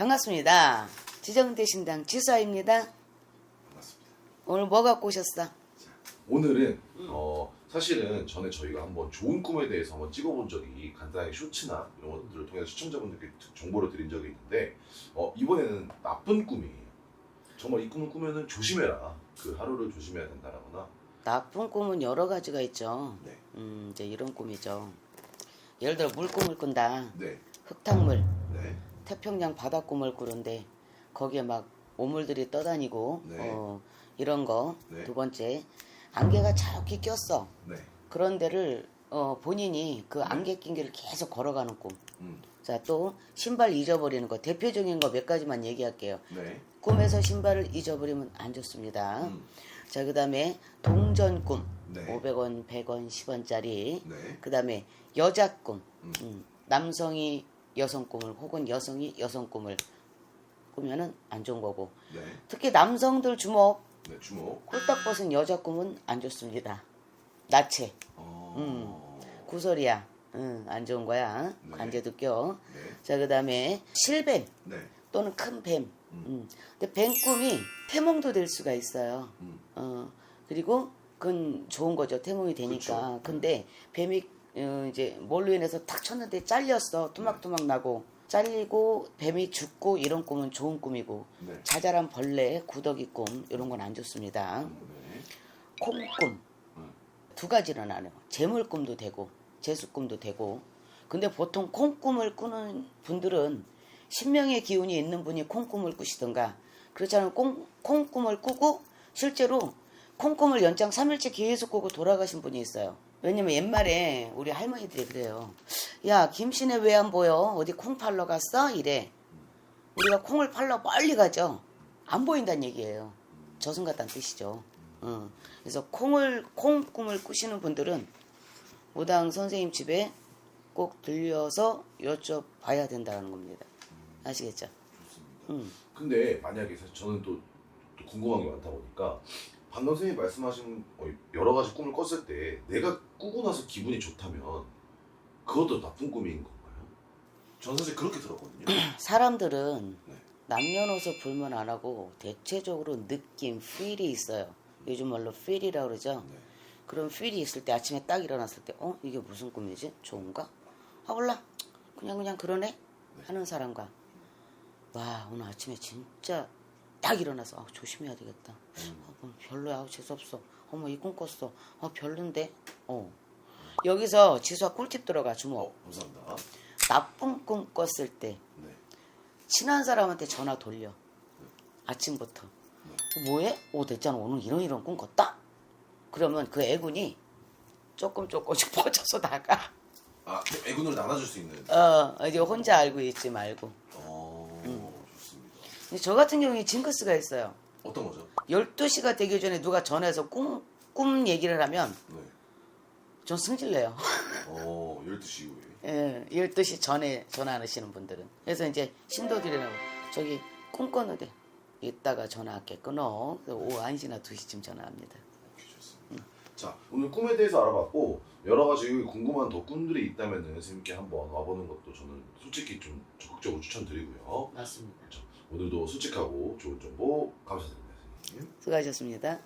반갑습니다. 지정대 신당 지수아입니다. 반갑습니다. 오늘 뭐 갖고 오셨어? 오늘은 어 사실은 전에 저희가 한번 좋은 꿈에 대해서 한번 찍어본 적이 간단하게 쇼츠나 이런 것들을 통해서 시청자분들께 정보를 드린 적이 있는데 어 이번에는 나쁜 꿈이에요. 정말 이 꿈을 꾸면은 조심해라. 그 하루를 조심해야 된다라거나. 나쁜 꿈은 여러 가지가 있죠. 네. 음, 이제 이런 꿈이죠. 예를 들어 물꿈을 꾼다. 네. 흙탕물, 네. 태평양 바닷꿈을 꾸는데 거기에 막 오물들이 떠다니고 네. 어, 이런 거. 네. 두 번째 안개가 자욱히 꼈어. 네. 그런 데를 어, 본인이 그 안개 낀 길을 계속 걸어가는 꿈. 음. 자, 또 신발 잊어버리는 거. 대표적인 거 몇 가지만 얘기할게요. 네. 꿈에서 신발을 잊어버리면 안 좋습니다. 음. 자, 그 다음에 동전 꿈. 네. 500원, 100원, 10원짜리. 네. 그 다음에 여자 꿈. 음. 음, 남성이 여성 꿈을 혹은 여성이 여성 꿈을 꾸면은 안 좋은 거고. 네. 특히 남성들 주목. 네. 주목. 홀딱 벗은 여자 꿈은 안 좋습니다. 나체, 어. 구설이야. 응, 안 좋은 거야. 네. 관제도 껴. 네. 자, 그 다음에 실뱀 네. 또는 큰 뱀. 음. 음. 근데 뱀 꿈이 태몽도 될 수가 있어요. 음. 어, 그리고 그건 좋은 거죠. 태몽이 되니까. 그쵸. 근데 뱀이 어, 이제 뭘로 인해서 탁 쳤는데 잘렸어. 토막토막 나고. 잘리고 뱀이 죽고 이런 꿈은 좋은 꿈이고 네. 자잘한 벌레, 구더기 꿈 이런 건 안 좋습니다. 네. 콩꿈 음. 두 가지로 나눠요. 재물꿈도 되고 재수꿈도 되고. 근데 보통 콩꿈을 꾸는 분들은 신명의 기운이 있는 분이 콩꿈을 꾸시던가 그렇지 않으면 콩, 콩꿈을 꾸고 실제로 콩꿈을 연장 3일째 계속 꾸고 돌아가신 분이 있어요. 왜냐면 옛말에 우리 할머니들이 그래요. 야 김씨네 왜 안 보여? 어디 콩 팔러 갔어? 이래. 우리가 콩을 팔러 빨리 가죠. 안 보인다는 얘기예요. 저승 같다는 뜻이죠. 어. 그래서 콩을 콩 꿈을 꾸시는 분들은 무당 선생님 집에 꼭 들려서 여쭤봐야 된다는 겁니다. 아시겠죠? 음. 근데 만약에 저는 또, 또 궁금한 게 많다 보니까 방금 선생님 말씀하신 어, 여러 가지 꿈을 꿨을 때 내가 꾸고 나서 기분이 좋다면 그것도 나쁜 꿈인 건가요? 전 사실 그렇게 들었거든요. 사람들은 네. 남녀노소 불문 안 하고 대체적으로 느낌, 필이 있어요. 요즘 말로 필이라고 그러죠. 네. 그런 필이 있을 때 아침에 딱 일어났을 때 어? 이게 무슨 꿈이지? 좋은가? 아 몰라. 그냥 그냥 그러네? 하는 사람과 와 오늘 아침에 진짜 딱 일어나서 아, 조심해야 되겠다. 음. 아, 뭐 별로야. 아우, 재수없어. 어머 이 꿈 꿨어. 아 별론데? 어. 여기서 지수와 꿀팁 들어가 주목. 어, 감사합니다. 나쁜 꿈 꿨을 때 네. 친한 사람한테 전화 돌려. 아침부터. 네. 뭐해? 오 됐잖아 오늘 이런 이런 꿈 꿨다. 그러면 그 애군이 조금 조금씩 퍼져서 나가. 아, 네, 애군으로 나눠줄 수 있는. 어 이제 혼자 알고 있지 말고. 어, 음. 근데 저 같은 경우에 징크스가 있어요. 어떤 거죠? 12시가 되기 전에 누가 전화해서 꿈, 꿈 얘기를 하면 네. 전 승질내요. 어, 12시 이후에. 예, 12시 전에 전화하시는 분들은. 그래서 이제 신도들이라고 저기 꿈 꿨는데 이따가 전화할게 끊어. 그래서 오후 1시나 2시쯤 전화합니다. 좋습니다. 자, 오늘 꿈에 대해서 알아봤고 여러 가지 궁금한 더 꿈들이 있다면 선생님께 한번 와보는 것도 저는 솔직히 좀 적극적으로 추천드리고요. 맞습니다. 오늘도 솔직하고 좋은 정보 감사드립니다. 수고하셨습니다.